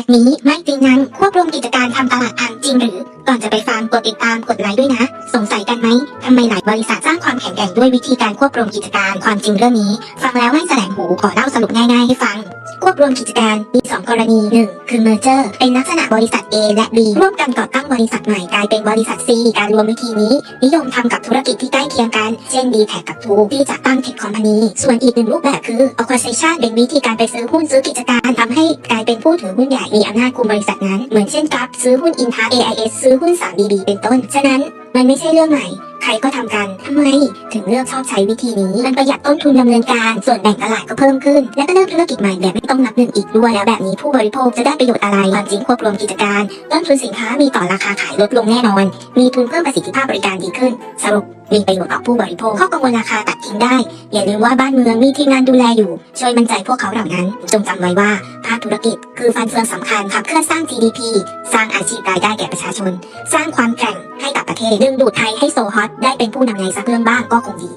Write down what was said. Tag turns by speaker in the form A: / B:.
A: สต์นี้ไม่จริงนังควบรวมกิจการทำตลาดพังจริงหรือ ก่อนจะไปฟังกดติดตามกดไลค์ด้วยนะ สงสัยกันไหมทำไมหลายบริษัทสร้างความแข็งแกร่งด้วยวิธีการควบรวมกิจการความจริงเรื่องนี้ ฟังแล้วไม่แสลงหูขอเล่าสรุปง่ายๆให้ฟัง ควบรวมกิจการมีสองกรณีหนึ่งคือ merger เป็นลักษณะบริษัท A และ B ร่วมกันก่อตั้งบริษัทใหม่กลายเป็นบริษัท C การรวมวิธีนี้ นิยมทำกับธุรกิจที่ใกล้เคียงกัน เช่น d t แทกับ T ที่จะตั้ง Tech Company ส่วนอีกหนึ่งรูปแบบคือ acquisition เป็นวิธีการไปซื้อหุ้นซื้อกิจการทำให้กลายเป็นผู้ถือหุ้นใหญ่มีอำนาจคุมบริษัทนั้นเหมือนเช่นกับซื้อหุ้น Inta AIS ซื้อหุ้น 3BB เป็นต้น ฉะนั้นมันไม่ใช่เรื่องใหม่ ครก็ทำกันทำไม ถึงเลือกชอบใช้วิธีนี้ มันประหยัดต้นทุนดำเนินการ ส่วนแบ่งตลาดก็เพิ่มขึ้น และก็เริ่มธุรกิจใหม่แบบไม่ต้องนับหนึ่งอีกด้วยแล้วแบบนี้ผู้บริโภคจะได้ประโยชน์อะไรความจริงควบรวมกิจการต้นทุนสินค้ามีต่อราคาขายลดลงแน่นอน มีทุนเพิ่มประสิทธิภาพบริการดีขึ้น สรุปมีประโยชน์ต่อผู้บริโภคข้อกังวลราคาตัดทิ้งได้ อย่าลืมว่าบ้านเมืองมีทีมงานดูแลอยู่ ช่วยมั่นใจพวกเขาเหล่านั้น จงจำไว้ว่าภาคธุรกิจ คือฟันเฟืองสำคัญขับเคลื่อนสร้าง GDP สร้างอาชีพรายได้แก่ประชาชน สร้างความแกร่ง เทดึงดูดไทยให้โซฮอตได้เป็นผู้นำในสักเรื่องบ้างก็คงดี